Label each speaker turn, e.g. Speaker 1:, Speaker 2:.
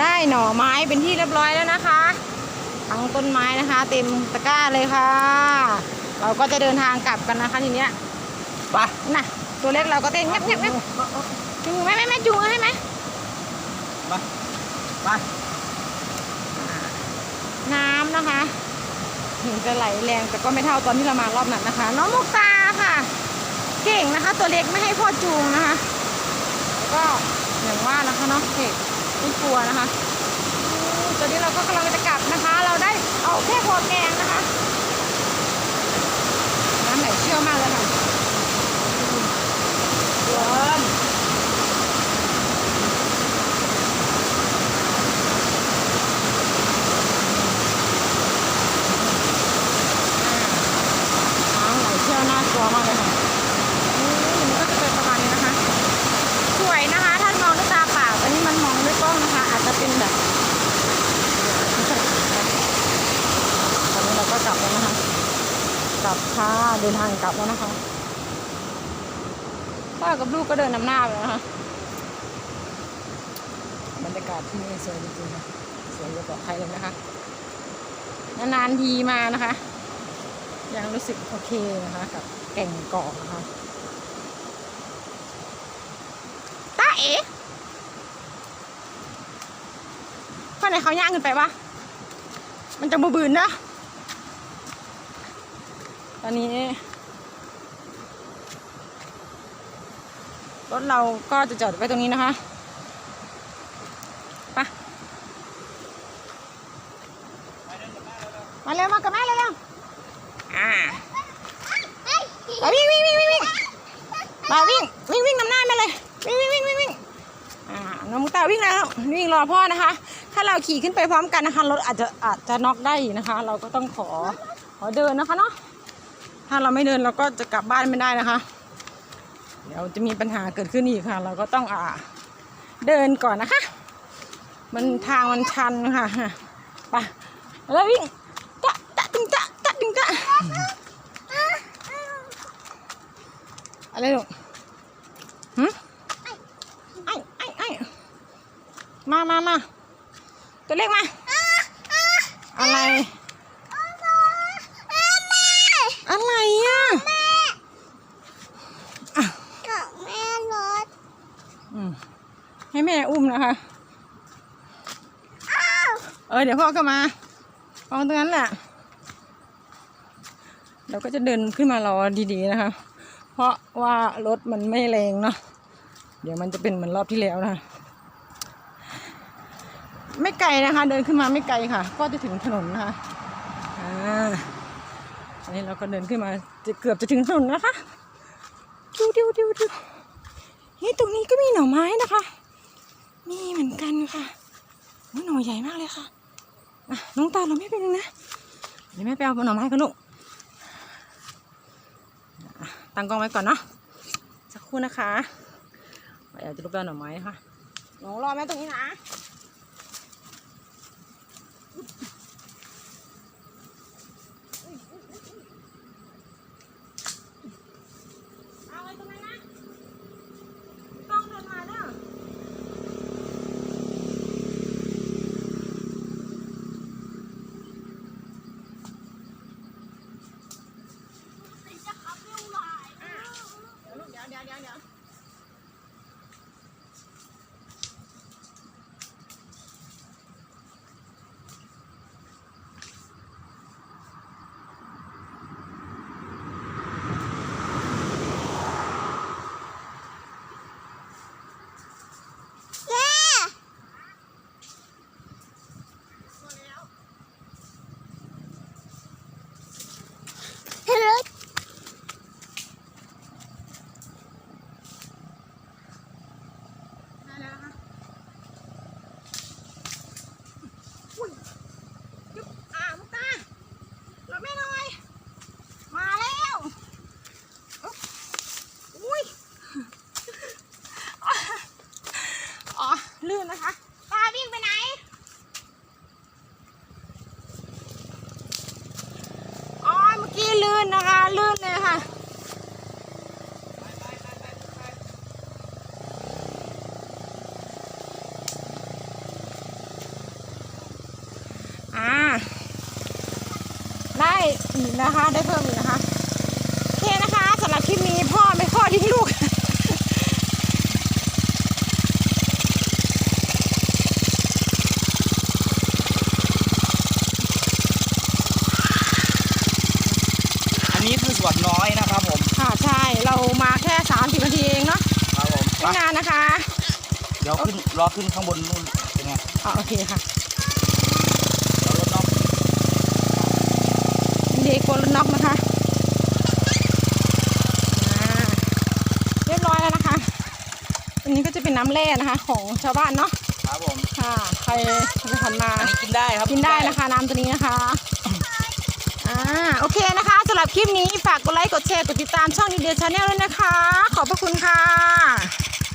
Speaker 1: ได้หน่อไม้เป็นที่เรียบร้อยแล้วนะคะทั้งต้นไม้นะคะ เต็มตะกร้าเลยค่ะ เราก็จะเดินทางกลับกันนะคะทีเนี้ย
Speaker 2: ไป
Speaker 1: น่ะ ตัวเล็กเราก็เต้นเงียบเงียบเงียบจูงไหมแม่แม่จูงให้ไหม
Speaker 2: ไปไป
Speaker 1: น้ำนะคะถึงจะไหลแรงแต่ก็ไม่เท่าตอนที่เรามารอบนั้นนะคะ น้องมุกตาค่ะ เก่งนะคะ ตัวเล็กไม่ให้พ่อจูงนะคะแล้วก็อย่างว่านะคะเนาะเก่ง ไม่กลัวนะคะตอนนี้เราก็กำลังจะกลับนะคะ เราได้เอาแค่พอแกงนะคะน้ำไหลเชี่ยวมากเลยค่ะ
Speaker 2: เดิน
Speaker 1: น้ำไหลเชี่ยวน่ากลัวมากเลยค่ะอืมมันก็จะเป็นประมาณนี้นะคะ สวยนะคะ ถ้ามองด้วยตาเปล่าอันนี้มันมองด้วยกล้องนะคะ อาจจะเป็นแบบตอนนี้เราก็กลับแล้วนะคะ ก ลับค่ะเดินทางกลับแล้วนะคะพ่อกับลูกก็เดินนำหน้าไปนะคะบรรยากาศที่นี่สวยจริงๆค่ะสวยกว่าใครเลยนะคะนานๆทีมานะคะ ยังรู้สึกโอเคนะคะกับแก่งเกาะนะคะตาเอ๋ข้างในเขาย่างขึ้นไปปะมันจะบูบืนนะ อนนี้ รถเราก็จะจอดไว้ตรงนี้นะคะไปมาเร็วมากับแม่เร็วๆอ่าวิ่งวิ่งวิ่งวิ่งวิ่งมาวิ่งวิ่งวิ่งนำหน้ามาเลยวิ่งวิ่งวิ่งวิ่งวิ่งอ่าน้องมุกตาวิ่งแล้ววิ่งรอพ่อนะคะ ถ้าเราขี่ขึ้นไปพร้อมกันนะคะรถอาจจะอาจจะน็อกได้นะคะ เราก็ต้องขอขอเดินนะคะเนาะ ถ้าเราไม่เดินเราก็จะกลับบ้านไม่ได้นะคะ เดี๋ยวจะมีปัญหาเกิดขึ้นอีกค่ะ เราก็ต้องอ่าเดินก่อนนะคะ มันทางมันชันค่ะไปแล้ววิ่งจะจะตึงจะจะตึงจะอะไรลูกหืมไอ้ไอ้ไอ้มามามาตัวเล็กมาอะไรอะ
Speaker 3: กับแม่รถ
Speaker 1: อืม่มนะคะเออเดี๋ยวพ่อก็มาเอาตรงนั้นแหละเราก็จะเดินขึ้นมารอดีๆนะคะ เพราะว่ารถมันไม่แรงเนาะเดี๋ยวมันจะเป็นเหมือนรอบที่แล้วนะไม่ไกลนะคะ เดินขึ้นมาไม่ไกลค่ะ ก็จะถึงถนนนะคะอ่าอันนี้เราก็เดินขึ้นมาจะเกือบจะถึงถนนนะคะดิวดิวดิวดิวเฮ้ยตรงนี้ก็มีหน่อไม้นะคะ มีเหมือนกันค่ะหน่อใหญ่มากเลยค่ะอะน้องตาเราไม่เป็นนะ เดี๋ยวแม่ไปเอาหน่อไม้กันลูกตั้งกล้องไว้ก่อนเนาะสักครู่นะคะเดี๋ยวจะรูปเอาหน่อไม้ค่ะหนูรอแม่ตรงนี้นะ เอาไว้ตรงนั้นนะ ต้องเดินมาเนอะ เดี๋ย ลื่นนะคะปลาวิ่งไปไหนอ๋อเมื่อกี้ลื่นนะคะ ลื่นเลยค่ะได้อีกนะคะ ได้เพิ่มอีกนะคะโอเคนะคะสำหรับคลิปนี้พ่อไม่พ่อทิ้งลูก
Speaker 2: นี้คือส่วนน้อยนะครับผม
Speaker 1: ค่ะใช่เรามาแค่สามสิบนาทีเองเนาะ
Speaker 2: ครับผมไป
Speaker 1: ไม่นานนะคะ
Speaker 2: เดี๋ยวขึ้นรอขึ้นข้างบนนู่นเป็นไง
Speaker 1: อ่าโอเคค่ะ
Speaker 2: แล้วรถน้อง
Speaker 1: เด็กกนน็อกนะคะอ่าเรียบร้อยแล้วนะคะอันนี้ก็จะเป็นน้ำแร่นะคะ ของชาวบ้านเนาะ
Speaker 2: ครับผม
Speaker 1: ค่ะ ใครจะผ่านมา
Speaker 2: อันนี้กินได้ครับ
Speaker 1: กินได้นะคะ น้ำตัวนี้นะคะ อ่าโอเคนะคะสำหรับคลิปนี้ฝากกดไลค์กดแชร์กดติดตามช่องดีเดียชาแนลด้วยนะคะ ขอบพระคุณค่ะ